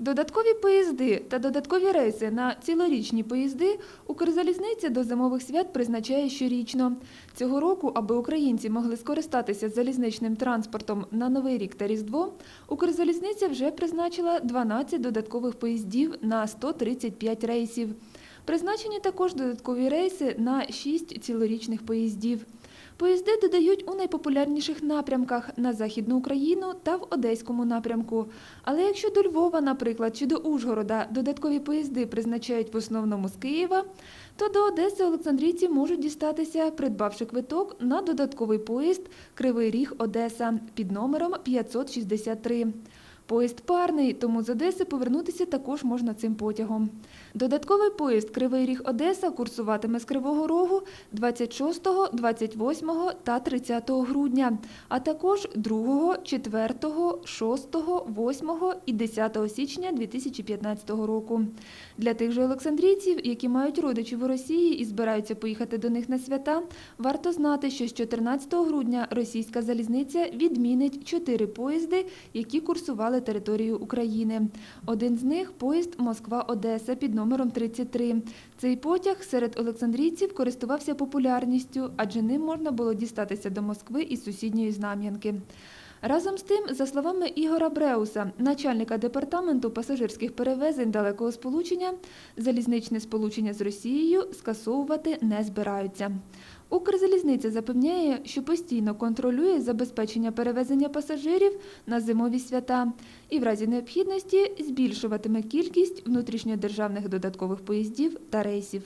Додаткові поїзди та додаткові рейси на цілорічні поїзди Укрзалізниця до зимових свят призначає щорічно. Цього року, аби українці могли скористатися залізничним транспортом на Новий рік та Різдво, Укрзалізниця вже призначила 12 додаткових поїздів на 135 рейсів. Призначені також додаткові рейси на 6 цілорічних поїздів. Поїзди додають у найпопулярніших напрямках на Західну Україну та в Одеському напрямку. Але якщо до Львова, наприклад, чи до Ужгорода додаткові поїзди призначають в основному з Києва, то до Одеси Олександрійці можуть дістатися, придбавши квиток на додатковий поїзд Кривий Ріг Одеса під номером 563. Поїзд парний, тому з Одеси повернутися також можна цим потягом. Додатковий поїзд Кривий Ріг Одеса курсуватиме з Кривого Рогу 26, 28 та 30 грудня, а також 2, 4, 6, 8 і 10 січня 2015 року. Для тих же олександрійців, які мають родичів у Росії і збираються поїхати до них на свята, варто знати, що з 14 грудня російська залізниця відмінить чотири поїзди, які курсували територією України. Один з них поїзд Москва-Одеса під номером 33. Цей потяг серед олександрійців користувався популярністю, адже ним можна було дістатися до Москви із сусідньої Знам'янки. Разом з тим, за словами Ігора Бреуса, начальника департаменту пасажирських перевезень далекого сполучення, залізничне сполучення з Росією скасовувати не збираються. Укрзалізниця запевняє, що постійно контролює забезпечення перевезення пасажирів на зимові свята і в разі необхідності збільшуватиме кількість внутрішньодержавних додаткових поїздів та рейсів.